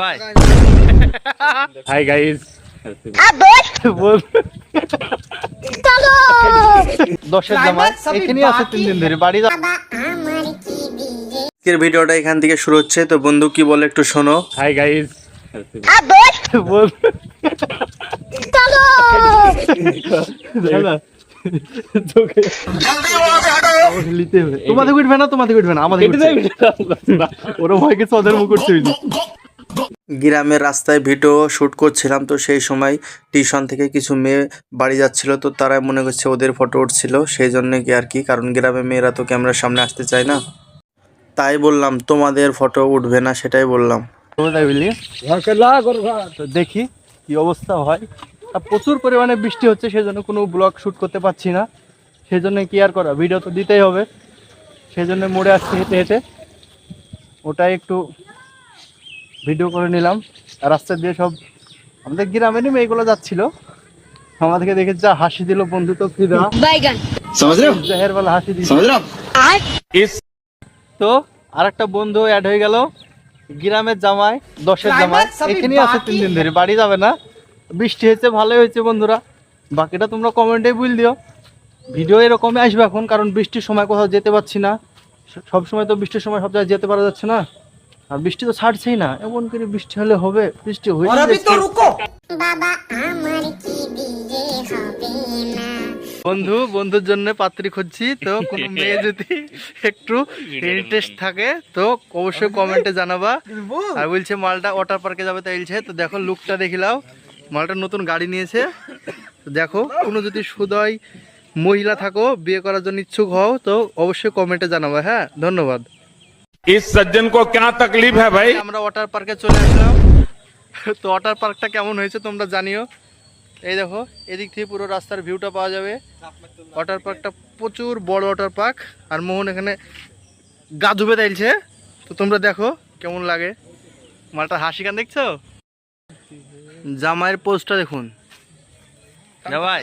ভাই hi guys দশের জামাই এখানেই আছে তিন দিন ধরে বাড়ি আজকের ভিডিওটা এখান থেকে শুরু হচ্ছে তো বন্ধু কি বলে একটু শোনো। হাই গাইস তোমাদের উঠবে না তোমাদের উঠবে না আমাদের। ওরা ভয় গেছে ওদের মুখ উঠছে। গ্রামের রাস্তায় ভিডিও শ্যুট করছিলাম তো সেই সময় টিউশন থেকে কিছু মেয়ে বাড়ি যাচ্ছিল তো তারা মনে করছে ওদের ফটো উঠছিল সেই জন্য কি আর কি কারণ গ্রামে মেয়েরা তো ক্যামেরার সামনে আসতে চায় না। তাই বললাম তোমাদের ফটো উঠবে না সেটাই বললাম। দেখি কি অবস্থা হয়। আর প্রচুর পরিমাণে বৃষ্টি হচ্ছে সেজন্য কোনো ব্লগ শ্যুট করতে পারছি না। সেই জন্য কি আর করা? ভিডিও তো দিতেই হবে। সেই জন্য মোড়ে আসছি হেঁটে হেঁটে। ওটাই একটু ভিডিও করে নিলাম। রাস্তা দিয়ে সব আমাদের গ্রামেরই মেয়েগুলো যাচ্ছিল। আমাদেরকে দেখে যা হাসি দিল বন্ধু তো হাসি দিল। তো আর? একটা বন্ধু অ্যাড হয়ে গেল। গ্রামের জামাই দশের জামাই। এখানে আছে তিন দিন ধরে। বাড়ি যাবে না। বৃষ্টি হয়েছে ভালোই হয়েছে বন্ধুরা। বাকিটা তোমরা কমেন্টে বুঝ দিও। ভিডিও এরকমই আসবে এখন কারণ বৃষ্টির সময় কোথাও যেতে পারছি না। সব সময় তো বৃষ্টির সময় সব জায়গায় যেতে পারা যাচ্ছে না। আর বৃষ্টি তো ছাড়ছেই না এমন করে বৃষ্টি হলে হবে বৃষ্টি হয়ে বন্ধু বন্ধুর জন্য পাত্রী খুঁজছি তো কোনো মেয়ে যদি একটু ইন্টারেস্ট থাকে তো অবশ্যই কমেন্টে জানাবা। আর বলছে মালটা ওয়াটার পার্কে যাবে তাই বলছে তো দেখো লুকটা দেখিলাও মালটা নতুন গাড়ি নিয়েছে। তো দেখো কোনো যদি সুদয় মহিলা থাকো বিয়ে করার জন্য ইচ্ছুক হও তো অবশ্যই কমেন্টে জানাবা হ্যাঁ? ধন্যবাদ। इस सज्जन को क्या तकलीफ है भाई আমরা ওয়াটার পার্কে চলে আসলাম তো ওয়াটার পার্কটা কেমন হয়েছে তোমরা জানিও এই দেখো এদিক থেকে পুরো রাস্তার ভিউটা পাওয়া যাবে ওয়াটার পার্কটা প্রচুর বড় ওয়াটার পার্ক আর মোহন এখানে গা ধুবে তাইলছে তো তোমরা দেখো কেমন লাগে মালটা হাসি গান দেখছো জামাইয়ের পোস্টটা দেখুন জামাই